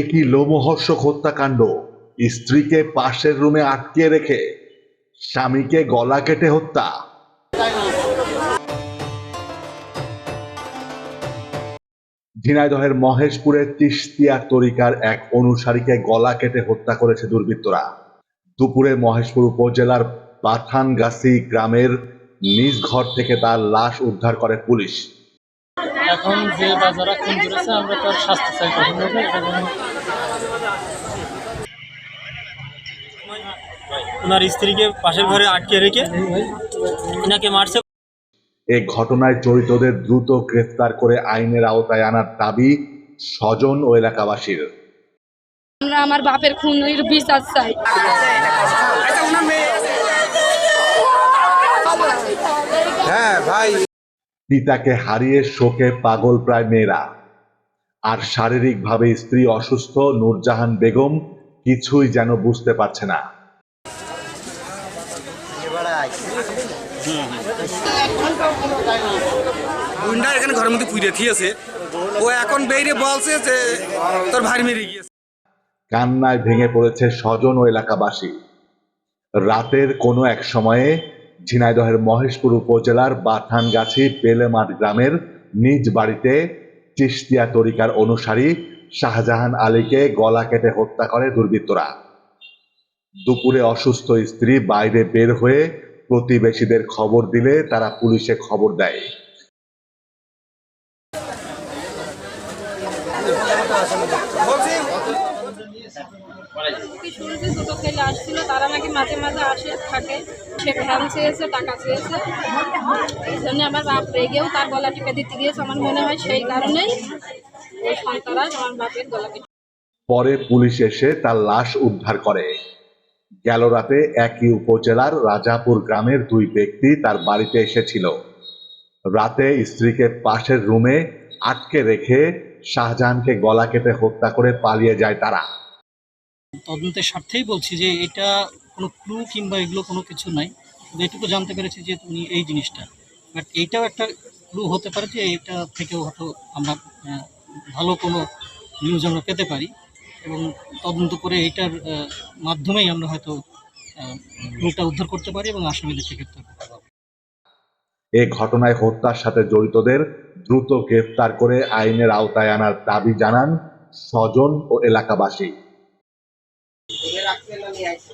একই লোমহর্ষক হত্যাকাণ্ড? স্ত্রীকে পাশের রুমে আটকে রেখে স্বামীকে গলা কেটে হত্যা। ঝিনাইদহের মহেশপুরের তিস্তিয়া তরিকার এক অনুসারীকে গলা কেটে হত্যা করেছে দুর্বৃত্তরা। দুপুরে মহেশপুর উপজেলার পাথানগাছি গ্রামের নিজ ঘর থেকে তার লাশ উদ্ধার করে পুলিশ। এখন যে বাজারা খুন করেছে আমরা তার শাস্তি চাই কঠোরভাবে এবং ওনার স্ত্রীকে পাশের ঘরে আটকে রেখে এনাকে মারছে। এ ঘটনায় জড়িতদের দ্রুত গ্রেফতার করে আইনের আওতায় আনার দাবি স্বজন ও এলাকাবাসীর। আমরা আমার বাপের খুনের বিচার চাই। হ্যাঁ ভাই। পিতাকে হারিয়ে শোকে পাগল প্রায় মেয়েরা। আর শারীরিকভাবে স্ত্রী অসুস্থ নূরজাহান বেগম কিছুই যেন বুঝতে পারছে না। গুন্ডা এখানে ঘরের মধ্যে পুড়ে থিয়েছে। ও এখন বেরিয়ে বলছে যে তোর ভাই মেরে গিয়েছে। কান্নায় ভেঙে পড়েছে স্বজন ও এলাকাবাসী। রাতের কোনো এক সময়ে ঝিনাইদহের মহেশপুর উপজেলার বাথানগাছি বেলেমাঠ গ্রামের নিজ বাড়িতে চিস্তিয়া তরিকার অনুসারী শাহজাহান আলীকে গলা কেটে হত্যা করে দুর্বৃত্তরা। দুপুরে অসুস্থ স্ত্রী বাইরে বের হয়ে প্রতিবেশীদের খবর দিলে তারা পুলিশে খবর দেয়। পরে পুলিশ এসে তার লাশ উদ্ধার করে। গেল রাতে একই উপজেলার রাজাপুর গ্রামের দুই ব্যক্তি তার বাড়িতে এসেছিল। রাতে স্ত্রীকে পাশের রুমে আটকে রেখে শাহজাহানকে গলা কেটে হত্যা করে পালিয়ে যায় তারা। তদন্তের স্বার্থেই বলছি যে এটা কোনো ক্লু কিংবা এগুলো কোনো কিছু নাই। এটুকু জানতে পেরেছি যে তুমি এই জিনিসটা। বাট এইটাও একটা ক্লু হতে পারে যে এটা থেকেও হয়তো আমরা ভালো কোনো নিউজ আমরা পেতে পারি। এবং তদন্ত করে এইটার মাধ্যমেই আমরা হয়তো ক্লুটা উদ্ধার করতে পারি এবং আসামিদের থেকে এ ঘটনায় হত্যার সাথে জড়িতদের দ্রুত গ্রেফতার করে আইনের আওতায় আনার দাবি জানান স্বজন ও এলাকাবাসী। রাখতে নিয়ে আসছে